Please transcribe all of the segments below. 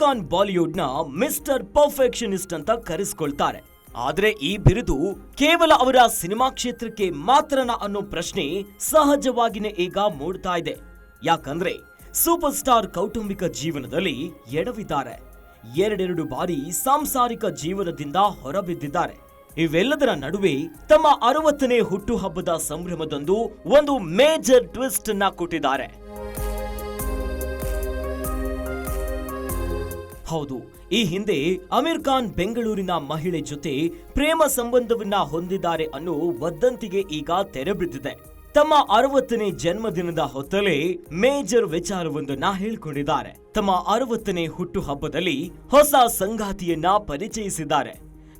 ಖಾನ್ನ mister perfectionist ಅಂತ ಕರೆಸ್ಕೊಳ್ತಾರೆ. ಆದ್ರೆ ಈ ಬಿರುದು ಕೇವಲ ಅವರ ಸಿನಿಮಾ ಕ್ಷೇತ್ರಕ್ಕೆ ಮಾತ್ರನ ಅನ್ನೋ ಪ್ರಶ್ನೆ ಸಹಜವಾಗಿನೇ ಈಗ ಮೂಡ್ತಾ ಇದೆ. ಯಾಕಂದ್ರೆ ಸೂಪರ್ ಸ್ಟಾರ್ ಕೌಟುಂಬಿಕ ಜೀವನದಲ್ಲಿ ಎಡವಿದ್ದಾರೆ. ಎರಡೆರಡು ಬಾರಿ ಸಾಂಸಾರಿಕ ಜೀವನದಿಂದ ಹೊರಬಿದ್ದಿದ್ದಾರೆ. ಇವೆಲ್ಲದರ ನಡುವೆ ತಮ್ಮ ಅರವತ್ತನೇ ಹುಟ್ಟುಹಬ್ಬದ ಸಂಭ್ರಮದಂದು ಒಂದು ಮೇಜರ್ ಟ್ವಿಸ್ಟ್ ಅನ್ನ ಕೊಟ್ಟಿದ್ದಾರೆ. ಹೌದು. ಈ ಹಿಂದೆ ಅಮೀರ್ ಖಾನ್ ಬೆಂಗಳೂರಿನ ಮಹಿಳೆ ಜೊತೆ ಪ್ರೇಮ ಸಂಬಂಧವನ್ನ ಹೊಂದಿದ್ದಾರೆ ಅನ್ನೋ ವದಂತಿಗೆ ಈಗ ತೆರೆಬಿದ್ದಿದೆ ತಮ್ಮ ಅರವತ್ತನೇ ಜನ್ಮದಿನದ ಹೊತ್ತಲೇ ಮೇಜರ್ ವಿಚಾರವೊಂದನ್ನ ಹೇಳ್ಕೊಂಡಿದ್ದಾರೆ. ತಮ್ಮ ಅರವತ್ತನೇ ಹುಟ್ಟು ಹಬ್ಬದಲ್ಲಿ ಹೊಸ ಸಂಗಾತಿಯನ್ನ ಪರಿಚಯಿಸಿದ್ದಾರೆ.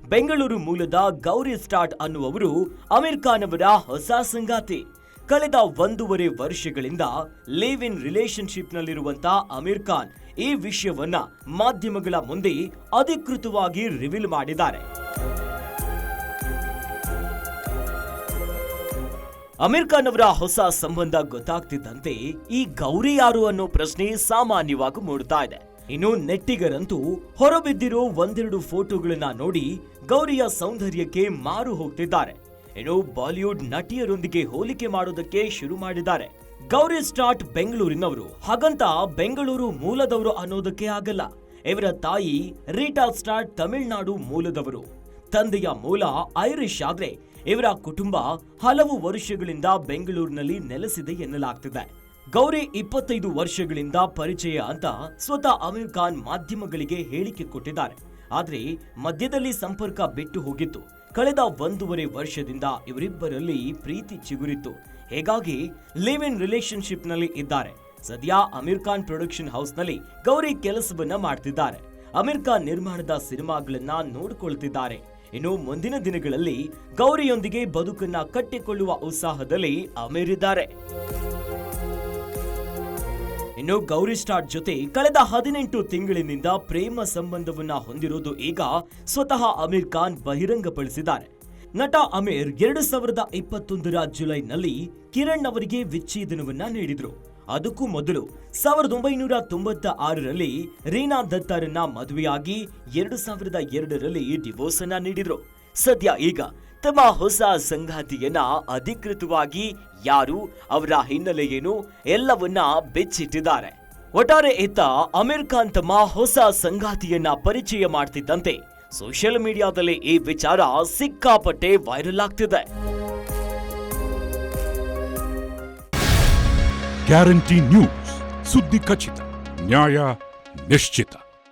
ಬೆಂಗಳೂರು ಮೂಲದ ಗೌರಿ ಸ್ಟಾರ್ಟ್ ಅನ್ನುವರು ಅಮೀರ್ ಖಾನ್ ಅವರ ಹೊಸ ಸಂಗಾತಿ. ಕಳೆದ ಒಂದೂವರೆ ವರ್ಷಗಳಿಂದ ಲಿವ್ ಇನ್ ರಿಲೇಶನ್ಶಿಪ್ ನಲ್ಲಿರುವಂತ ಅಮೀರ್ ಖಾನ್ ಈ ವಿಷಯವನ್ನ ಮಾಧ್ಯಮಗಳ ಮುಂದೆ ಅಧಿಕೃತವಾಗಿ ರಿವೀಲ್ ಮಾಡಿದ್ದಾರೆ. ಅಮೀರ್ ಖಾನ್ ಅವರ ಹೊಸ ಸಂಬಂಧ ಗೊತ್ತಾಗ್ತಿದ್ದಂತೆ ಈ ಗೌರಿ ಯಾರು ಅನ್ನೋ ಪ್ರಶ್ನೆ ಸಾಮಾನ್ಯವಾಗಿ ಮೂಡ್ತಾ ಇದೆ. ಇನ್ನು ನೆಟ್ಟಿಗರಂತೂ ಹೊರಬಿದ್ದಿರೋ ಒಂದೆರಡು ಫೋಟೋಗಳನ್ನ ನೋಡಿ ಗೌರಿಯ ಸೌಂದರ್ಯಕ್ಕೆ ಮಾರು ಹೋಗ್ತಿದ್ದಾರೆ. ಇನ್ನು ಬಾಲಿವುಡ್ ನಟಿಯರೊಂದಿಗೆ ಹೋಲಿಕೆ ಮಾಡೋದಕ್ಕೆ ಶುರು ಮಾಡಿದ್ದಾರೆ. ಗೌರಿ ಸ್ಟಾರ್ಟ್ ಬೆಂಗಳೂರಿನವರು. ಹಾಗಂತ ಬೆಂಗಳೂರು ಮೂಲದವರು ಅನ್ನೋದಕ್ಕೆ ಆಗಲ್ಲ. ಇವರ ತಾಯಿ ರೀಟಾ ಸ್ಟಾರ್ಟ್ ತಮಿಳುನಾಡು ಮೂಲದವರು. ತಂದೆಯ ಮೂಲ ಐರಿಷ್ ಆದ್ರೆ ಇವರ ಕುಟುಂಬ ಹಲವು ವರ್ಷಗಳಿಂದ ಬೆಂಗಳೂರಿನಲ್ಲಿ ನೆಲೆಸಿದೆ ಎನ್ನಲಾಗ್ತಿದೆ. ಗೌರಿ ಇಪ್ಪತ್ತೈದು ವರ್ಷಗಳಿಂದ ಪರಿಚಯ ಅಂತ ಸ್ವತಃ ಅಮೀರ್ ಖಾನ್ ಮಾಧ್ಯಮಗಳಿಗೆ ಹೇಳಿಕೆ ಕೊಟ್ಟಿದ್ದಾರೆ. ಆದ್ರೆ ಮಧ್ಯದಲ್ಲಿ ಸಂಪರ್ಕ ಬಿಟ್ಟು ಹೋಗಿತ್ತು. ಕಳೆದ ಒಂದೂವರೆ ವರ್ಷದಿಂದ ಇವರಿಬ್ಬರಲ್ಲಿ ಪ್ರೀತಿ ಚಿಗುರಿತ್ತು. ಹೀಗಾಗಿ ಲಿವ್ ಇನ್ ರಿಲೇಶನ್ಶಿಪ್ನಲ್ಲಿ ಇದ್ದಾರೆ. ಸದ್ಯ ಅಮೀರ್ ಖಾನ್ ಪ್ರೊಡಕ್ಷನ್ ಹೌಸ್ನಲ್ಲಿ ಗೌರಿ ಕೆಲಸವನ್ನ ಮಾಡ್ತಿದ್ದಾರೆ. ಅಮೀರ್ ಖಾನ್ ನಿರ್ಮಾಣದ ಸಿನಿಮಾಗಳನ್ನ ನೋಡಿಕೊಳ್ತಿದ್ದಾರೆ. ಇನ್ನು ಮುಂದಿನ ದಿನಗಳಲ್ಲಿ ಗೌರಿಯೊಂದಿಗೆ ಬದುಕನ್ನ ಕಟ್ಟಿಕೊಳ್ಳುವ ಉತ್ಸಾಹದಲ್ಲಿ ಅಮೀರ್ ಇದ್ದಾರೆ. ಇನ್ನು ಗೌರಿ ಸ್ಟಾರ್ ಜೊತೆ ಕಳೆದ ಹದಿನೆಂಟು ತಿಂಗಳಿನಿಂದ ಪ್ರೇಮ ಸಂಬಂಧವನ್ನ ಹೊಂದಿರೋದು ಈಗ ಸ್ವತಃ ಅಮೀರ್ ಖಾನ್ ಬಹಿರಂಗಪಡಿಸಿದ್ದಾರೆ. ನಟ ಅಮೀರ್ ಎರಡು ಸಾವಿರದ ಇಪ್ಪತ್ತೊಂದರ ಜುಲೈನಲ್ಲಿ ಕಿರಣ್ ಅವರಿಗೆ ವಿಚ್ಛೇದನವನ್ನ ನೀಡಿದ್ರು. ಅದಕ್ಕೂ ಮೊದಲು ಸಾವಿರದ ಒಂಬೈನೂರ ತೊಂಬತ್ತ ಆರರಲ್ಲಿ ರೀನಾ ದತ್ತಾರನ್ನ ಮದುವೆಯಾಗಿ ಎರಡು ಸಾವಿರದ ಎರಡರಲ್ಲಿ ಡಿವೋರ್ಸ್ ಅನ್ನ ನೀಡಿದ್ರು. ಸದ್ಯ ಈಗ ತಮ್ಮ ಹೊಸ ಸಂಗಾತಿಯನ್ನ ಅಧಿಕೃತವಾಗಿ ಯಾರು, ಅವರ ಹಿನ್ನೆಲೆ ಏನು, ಎಲ್ಲವನ್ನ ಬೆಚ್ಚಿಟ್ಟಿದ್ದಾರೆ. ಒಟ್ಟಾರೆ ಇತ್ತ ಅಮೀರ್ ಖಾನ್ ತಮ್ಮ ಹೊಸ ಸಂಗಾತಿಯನ್ನ ಪರಿಚಯ ಮಾಡ್ತಿದ್ದಂತೆ ಸೋಷಿಯಲ್ ಮೀಡಿಯಾದಲ್ಲಿ ಈ ವಿಚಾರ ಸಿಕ್ಕಾಪಟ್ಟೆ ವೈರಲ್ ಆಗ್ತಿದೆ. ಗ್ಯಾರಂಟಿ ನ್ಯೂಸ್, ಸುದ್ದಿ ಖಚಿತ, ನ್ಯಾಯ ನಿಶ್ಚಿತ.